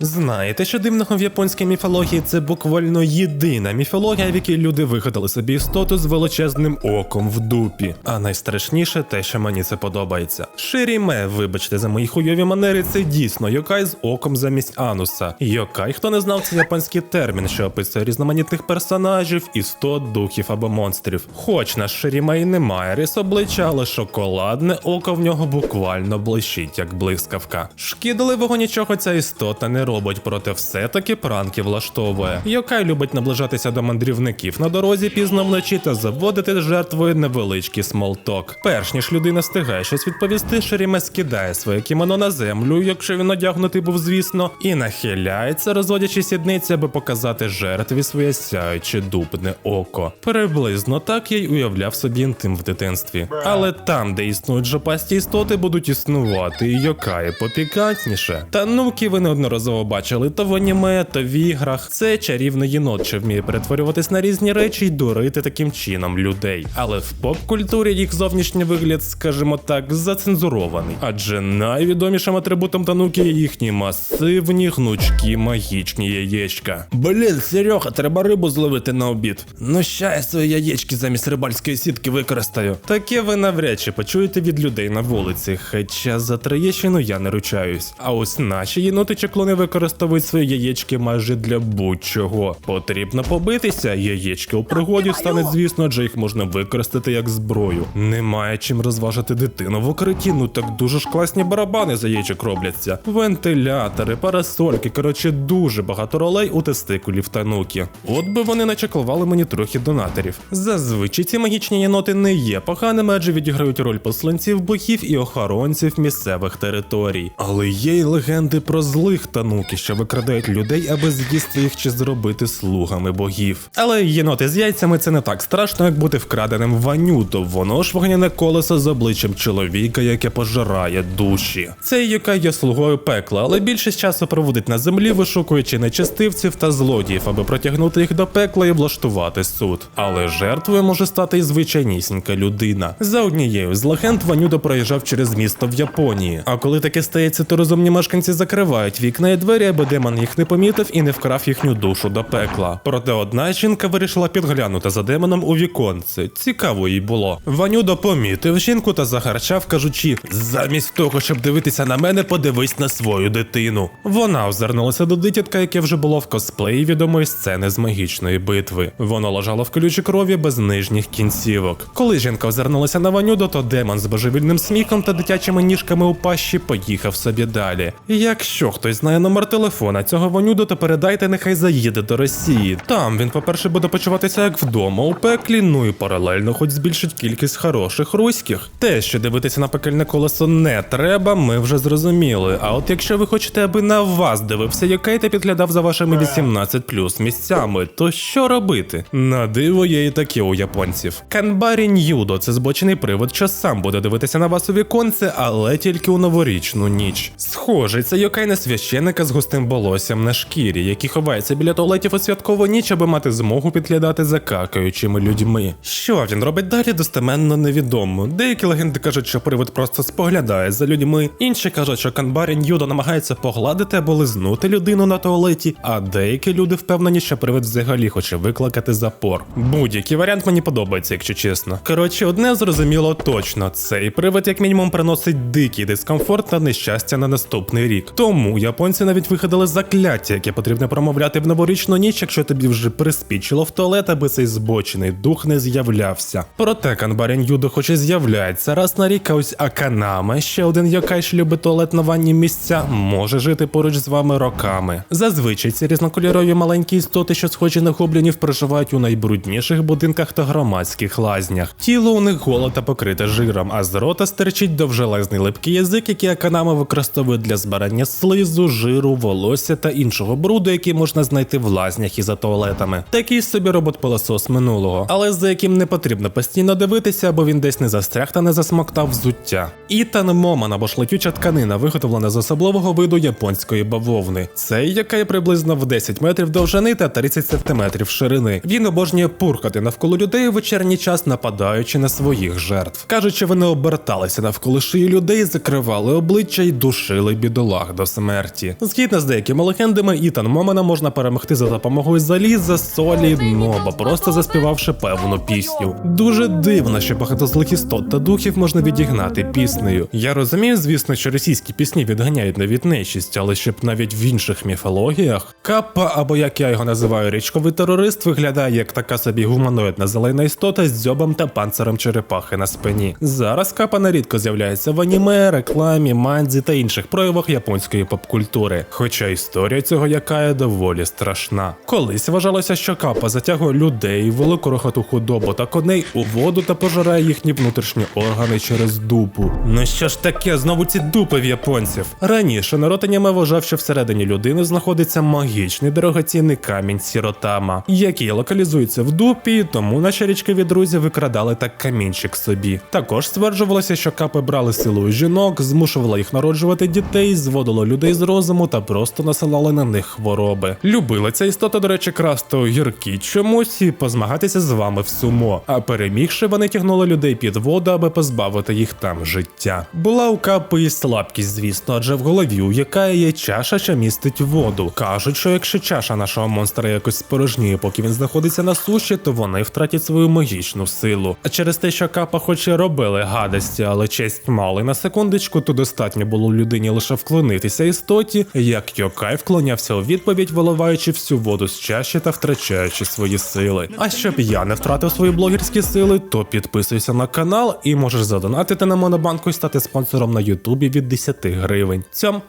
Знаєте, що дивного в японській міфології це буквально єдина міфологія, в якій люди вигадали собі істоту з величезним оком в дупі. А найстрашніше те, що мені це подобається. Ширіме, вибачте за мої хуйові манери, це дійсно йокай з оком замість ануса. Йокай, хто не знав, це японський термін, що описує різноманітних персонажів, істот, духів або монстрів. Хоч наш Ширіме і не має рис обличчя, але шоколадне око в нього буквально блищить, як блискавка. Шкідливого нічого ця істота не робить, проте все-таки пранки влаштовує. Йокай любить наближатися до мандрівників на дорозі пізно вночі та заводити з жертвою невеличкий смолток. Перш ніж людина встигає щось відповісти, Шеріме скидає своє кімоно на землю, якщо він одягнутий був, звісно, і нахиляється, розводячи сідниці, аби показати жертві своє сяюче дубне око. Приблизно так я й уявляв собі інтим в дитинстві. Але там, де існують жопасті істоти, будуть існувати і йокаї попікантніше. Та нуки ви неодноразово бачили то в аніме, то в іграх. Це чарівний єнот, що вміє перетворюватись на різні речі й дурити таким чином людей. Але в поп-культурі їх зовнішній вигляд, скажімо так, зацензурований. Адже найвідомішим атрибутом тануки є їхні масивні, гнучкі магічні яєчка. Блін, Серега, треба рибу зловити на обід. Ну ща я свої яєчки замість рибальської сітки використаю. Таке ви навряд чи почуєте від людей на вулиці, хоча за троєщину я не ручаюсь. А ось наші єноти чи клони використовують свої яєчки майже для будь-чого. Потрібно побитися, яєчки у пригоді стануть, звісно, адже їх можна використати як зброю. Немає чим розважити дитину в укритті, ну так дуже ж класні барабани з яєчок робляться. Вентилятори, парасольки, коротше, дуже багато ролей у тестикулів та нукі. От би вони начеклували мені трохи донаторів. Зазвичай ці магічні єноти не є поганими, адже відіграють роль посланців богів і охоронців місцевих територій. Але є й легенди про злих тануки, що викрадають людей, аби з'їсти їх чи зробити слугами богів. Але єноти з яйцями це не так страшно, як бути вкраденим в ванюто. Воно ж вогняне колесо з обличчям чоловіка, яке пожирає душі. Цей юкай є слугою пекла, але більшість часу проводить на землі, вишукуючи нечистивців та злодіїв, аби протягнути їх до пекла і влаштувати суд. Але жертвою може стати і звичайнісінька людина. За однією з легенд Ванюдо проїжджав через місто в Японії. А коли таке стається, то розумні мешканці закривають вікна і двері, аби демон їх не помітив і не вкрав їхню душу до пекла. Проте одна жінка вирішила підглянути за демоном у віконце. Цікаво їй було. Ванюдо помітив жінку та загарчав, кажучи: замість того, щоб дивитися на мене, подивись на свою дитину. Вона озирнулася до дитятка, яке вже було в косплеї відомої сцени з магічної битви. Воно лежало в колючій крові без нижніх кінцівок. Коли жінка озирнулася на Ванюдо, то демон з божевільним сміхом та дитячими ніжками у пащі поїхав собі далі. Якщо хтось знає номер телефона цього Ванюдо, то передайте, нехай заїде до Росії. Там він, по-перше, буде почуватися як вдома у пеклі, ну і паралельно хоч збільшить кількість хороших руських. Те, що дивитися на пекельне колесо не треба, ми вже зрозуміли. А от якщо ви хочете, аби на вас дивився Йокей та підглядав за вашими 18 плюс місцями, то що робити? На диво є і такі у японців. Канбарі Ньюдо це збочений привод, що сам буде дивитися на вас у віконце, але тільки у новорічну ніч. Схожий, це Йокай на священика з густим волоссям на шкірі, який ховається біля туалетів у святкову ніч, аби мати змогу підглядати за какаючими людьми. Що він робить далі, достеменно невідомо. Деякі легенди кажуть, що привид просто споглядає за людьми, інші кажуть, що Канбарі Ньюдо намагається погладити або лизнути людину на туалеті, а деякі люди впевнені, що привид взагалі хоче викликати запор. Будь-який варіант мені подобається, якщо чесно. Коротше, одне зрозуміло точно: цей привид, як мінімум, приносить дикий дискомфорт та нещастя на наступний рік. Тому японці навіть вигадали закляття, яке потрібно промовляти в новорічну ніч, якщо тобі вже приспічило в туалет, аби цей збочений дух не з'являвся. Проте Канбарін Юдо хоч і з'являється раз на рік, а ось Аканаме, ще один якай що любить туалет на ванні місця, може жити поруч з вами роками. Зазвичай ці різнокольорові маленькі істоти, що схожі на гоблінів, проживають у найбрудніших будинках та громадських лазнях. Тіло у них голо та покрите жиром, а з рота стерчить довжелезний липкий язик, який Аканама використовує для збирання слизу, жиру, волосся та іншого бруду, який можна знайти в лазнях і за туалетами. Такий собі робот-пилосос минулого, але за яким не потрібно постійно дивитися, бо він десь не застряг та не засмоктав взуття. Ітан Моман або ж летюча тканина, виготовлена з особливого виду японської бавовни. Цей яка є приблизно в 10 метрів довжини та 30 сантиметрів ширини. Він обожнює пурхати навколо людей у вечірній час, нападаючи на своїх жертв. Кажучи, вони оберталися навколо шиї людей, закривали обличчя й душили бідолах до смерті. Згідно з деякими легендами, Ітан Момена можна перемогти за допомогою заліза, солі, ноба, просто заспівавши певну пісню. Дуже дивно, що багато злих істот та духів можна відігнати піснею. Я розумію, звісно, що російські пісні відганяють навіть нечість, але щоб навіть в інших міфологіях Каппа, або як я його називаю, річковий терорист, виглядає як така собі гуманоїдна зелена істота з дзьобом та панциром черепахи на спині. Зараз капа нерідко з'являється в аніме, рекламі, мандзі та інших проявах японської попкультури. Хоча історія цього якає доволі страшна. Колись вважалося, що капа затягує людей, велику рохоту худобу та коней у воду та пожирає їхні внутрішні органи через дупу. Ну що ж таке, знову ці дупи в японців. Раніше народ аніме вважав, що всередині людини знаходиться магічний дорогоцінний камінь сіротама, який локалізується в дупі, тому наші річкові друзі викрадали так камінчик собі. Також стверджувалося, що капи брали силу у жінок, змушували їх народжувати дітей, зводило людей з розуму та просто насилали на них хвороби. Любила ця істота, до речі, красти огірки чомусь і позмагатися з вами в сумо. А перемігши, вони тягнули людей під воду, аби позбавити їх там життя. Була у капи і слабкість, звісно, адже в голові у якої є чаша, що містить воду. Кажуть, що якщо чаша нашого монстра якось спорожніє, поки він знаходиться на суші, то вони втратять свою магічну силу. А через те, що капа хоч і робили гадості, але честь мали на секундочку, то достатньо було людині лише вклонитися істоті, як Йокай вклонявся у відповідь, виливаючи всю воду з чаші та втрачаючи свої сили. А щоб я не втратив свої блогерські сили, то підписуйся на канал і можеш задонатити на монобанку і стати спонсором на Ютубі від 10 гривень. Цьом